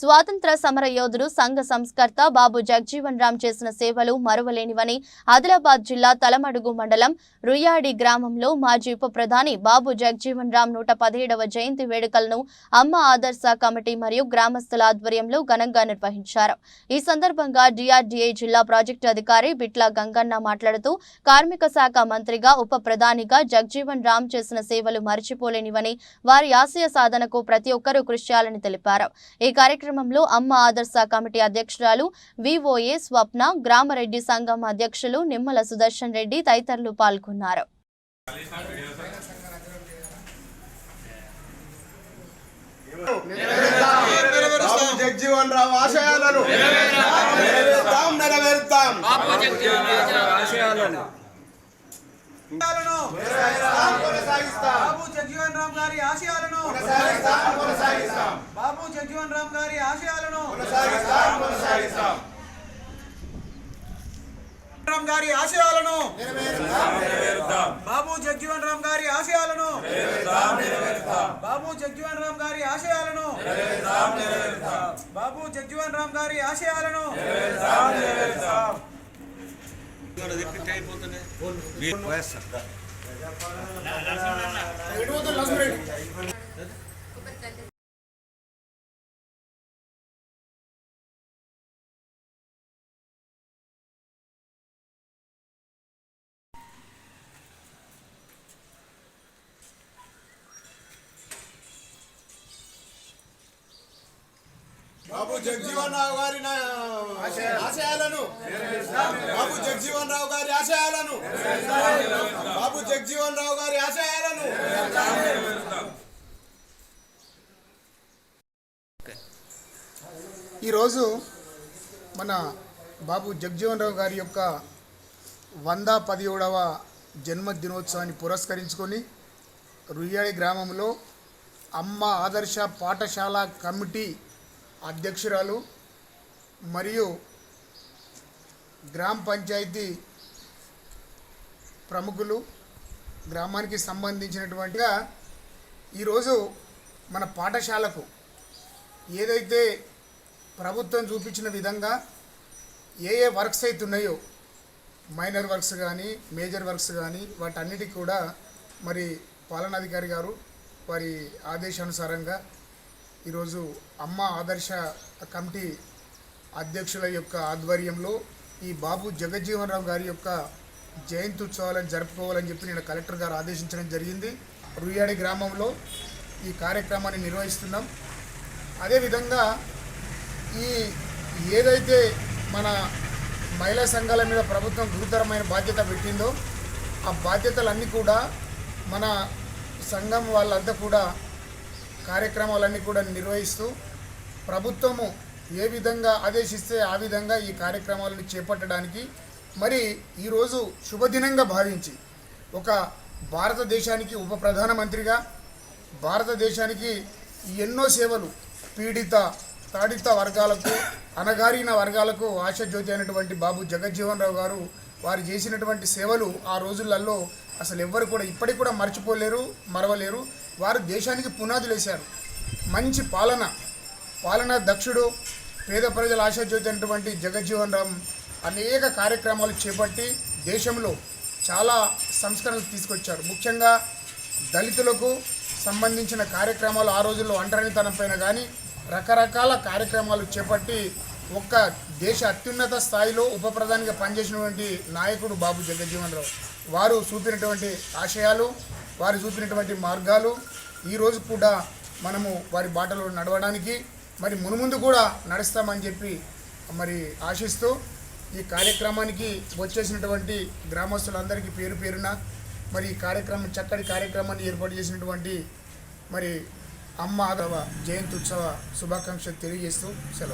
స్వాతంత్ర సమర యోధుడు సంఘ సంస్కర్త బాబు జగ్జీవన్ రామ్ చేసిన సేవలు మరువలేనివని ఆదిలాబాద్ జిల్లా తలమడుగు మండలం రుయాడి గ్రామంలో మాజీ ఉప ప్రధాని బాబు జగ్జీవన్ రామ్ నూట పదిహేడవ జయంతి వేడుకలను అమ్మ ఆదర్శ కమిటీ మరియు గ్రామస్తుల ఆధ్వర్యంలో ఘనంగా నిర్వహించారు. ఈ సందర్భంగా డిఆర్డీఏ జిల్లా ప్రాజెక్టు అధికారి బిట్ల గంగన్న మాట్లాడుతూ కార్మిక శాఖ మంత్రిగా ఉప ప్రధానిగా జగ్జీవన్ రామ్ చేసిన సేవలు మరిచిపోలేనివని వారి ఆశయ సాధనకు ప్రతి ఒక్కరూ కృషి చేయాలని తెలిపారు. ఈ కార్యక్రమం కార్యక్రమంలో అమ్మ ఆదర్శ కమిటీ అధ్యక్షురాలు విఓఏ స్వప్న గ్రామరెడ్డి సంఘం అధ్యక్షులు నిమ్మల సుదర్శన్ రెడ్డి తదితరులు పాల్గొన్నారు. జగ్జీవన్ రావు ఆశయాలను. నెరవేరుతాం. నెరవేరుతాం బాబు జగ్జీవన్ రామ్ గారి ఆశయాలను. బాబు జగ్జీవన్ రామ్ గారి ఆశయాలను. రామ్ గారి ఆశయాలను. బాబు జగ్జీవన్ రామ్ గారి ఆశయాలను. బాబు జగ్జీవన్ రామ్ గారి ఆశయాలను. బాబు జగ్జీవన్ రామ్ గారి ఆశయాలను. అయిపోతుంది వైఎస్ఆర్ బాబు జగ్జీవన్ రావు గారి ఆశయాలను. బాబు జగ్జీవన్ రావు గారి ఆశయాలను. బాబు జగ్జీవన్ రావు గారి ఆశయాలను. ఈరోజు మన బాబు జగజీవన్ రావు గారి యొక్క వంద పదిహేడవ జన్మదినోత్సవాన్ని పురస్కరించుకొని రుయ్యాడి గ్రామంలో అమ్మ ఆదర్శ పాఠశాల కమిటీ అధ్యక్షురాలు మరియు గ్రామ పంచాయతీ ప్రముఖులు గ్రామానికి సంబంధించినటువంటిగా ఈరోజు మన పాఠశాలకు ఏదైతే ప్రభుత్వం చూపించిన విధంగా ఏ ఏ వర్క్స్ అయితే ఉన్నాయో మైనర్ వర్క్స్ కానీ మేజర్ వర్క్స్ కానీ వాటన్నిటికి కూడా మరి పాలనాధికారి గారు వారి ఆదేశానుసారంగా ఈరోజు అమ్మ ఆదర్శ కమిటీ అధ్యక్షుల యొక్క ఆధ్వర్యంలో ఈ బాబు జగజ్జీవన్ రావు గారి యొక్క జయంతి ఉత్సవాలను జరుపుకోవాలని చెప్పి నేను కలెక్టర్ గారు ఆదేశించడం జరిగింది. రుయ్యాడి గ్రామంలో ఈ కార్యక్రమాన్ని నిర్వహిస్తున్నాం. అదేవిధంగా ఈ ఏదైతే మన మహిళా సంఘాల మీద ప్రభుత్వం గురుతరమైన బాధ్యత పెట్టిందో ఆ బాధ్యతలన్నీ కూడా మన సంఘం వాళ్ళంతా కూడా కార్యక్రమాలన్నీ కూడా నిర్వహిస్తూ ప్రభుత్వము ఏ విధంగా ఆదేశిస్తే ఆ విధంగా ఈ కార్యక్రమాలను చేపట్టడానికి మరి ఈరోజు శుభదినంగా భావించి ఒక భారతదేశానికి ఉప ప్రధానమంత్రిగా భారతదేశానికి ఎన్నో సేవలు పీడిత తాడిత వర్గాలకు అణగారిన వర్గాలకు ఆశాజ్యోతి అయినటువంటి బాబు జగజ్జీవన్ రావు గారు వారు చేసినటువంటి సేవలు ఆ రోజులలో అసలు ఎవ్వరు కూడా ఇప్పటికి కూడా మర్చిపోలేరు మరవలేరు. వారు దేశానికి పునాదులు వేశారు మంచి పాలన. పాలనా దక్షుడు పేద ప్రజల ఆశాజ్యోతి అయినటువంటి జగజ్జీవన్ రామ్ అనేక కార్యక్రమాలు చేపట్టి దేశంలో చాలా సంస్కరణలు తీసుకొచ్చారు. ముఖ్యంగా దళితులకు సంబంధించిన కార్యక్రమాలు ఆ రోజుల్లో ఒంటరితనం పైన కానీ రకరకాల కార్యక్రమాలు చేపట్టి ఒక్క దేశ అత్యున్నత స్థాయిలో ఉప ప్రధానిగా పనిచేసినటువంటి నాయకుడు బాబు జగజ్జీవన్ రావు. వారు చూపినటువంటి ఆశయాలు వారు చూపినటువంటి మార్గాలు ఈరోజు కూడా మనము వారి బాటలో నడవడానికి మరి మునుముందు కూడా నడుస్తామని చెప్పి మరి ఆశిస్తూ ఈ కార్యక్రమానికి వచ్చేసినటువంటి గ్రామస్తులందరికీ పేరు పేరున మరి ఈ కార్యక్రమం చక్కటి కార్యక్రమాన్ని ఏర్పాటు చేసినటువంటి మరి అమ్మ ఆదవ జయంతి ఉత్సవ శుభాకాంక్షలు తెలియజేస్తూ సెలవు.